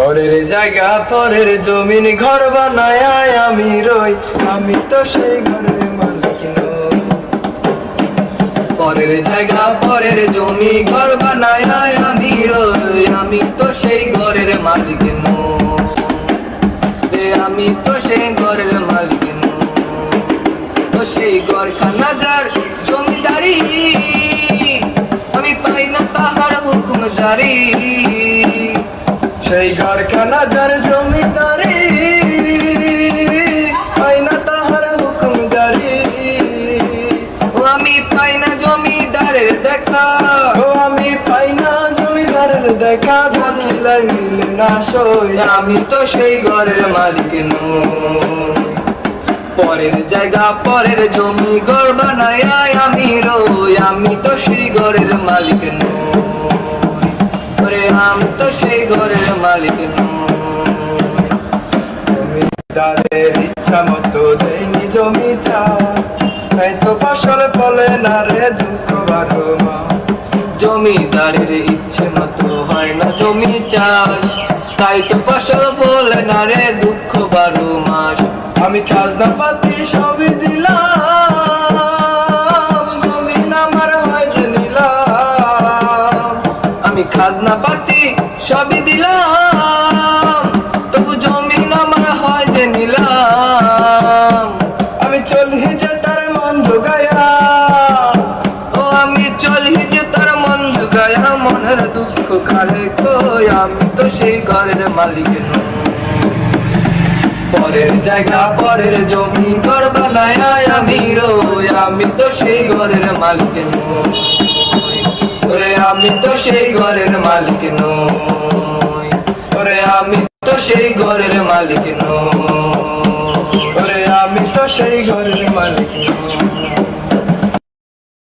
পরের জায়গা, পরের জমিন, ঘর বানায় আমি রই। আমি তো সেই ঘরের মালিক নই। পরের জায়গা, পরের জমি, ঘর বানায় আমি রই। আমি তো সেই ঘরের মালিক নই। আমি তো সেই ঘরের মালিক তো সেই ঘর খানা জমিদারি, আমি পাই না তাহার হুকুম জারি। সেই ঘরখানা যার জমিদারি পাই না তাহার হুকুম জারি। ও আমি পাই না জমিদারের দেখা। ও আমি পাই না জমিদারের দেখা দেখিলাই মিলে না সই। আমি তো সেই ঘরের মালিক নই। পরের জায়গা পরের জমি ঘর বানায় আমি রই। আমি তো সেই ঘরের মালিক নই। আমি তো সেই ঘরের মালিক জমিদারের ইচ্ছা মতো দেয়নি জমি তাই তো ফসল ফলে না রে দুঃখ বারো মা। জমিদারের ইচ্ছে মতো হয় না জমি চাষ তাই তো ফসল ফলে না রে দুঃখ বারো মাস। আমি খাজনা পাতি সবই খাজনা পাতি সবই দিলাম। তবু জমি আমার হয় যে নিলাম। আমি চলি যে তার মন জোগায়া। ও আমি চলি যে তার মন গায়া মনের দুঃখ কারে কই? আমি তো সেই ঘরের মালিক। পরের জায়গা পরের জমি ঘর বানায় আমি রই। আমি তো সেই ঘরের মালিক নই। ওরে আমি তো সেই ঘরের মালিক নই ওরে আমি তো সেই ঘরের মালিক নই ওরে আমি তো সেই ঘরের মালিক নই।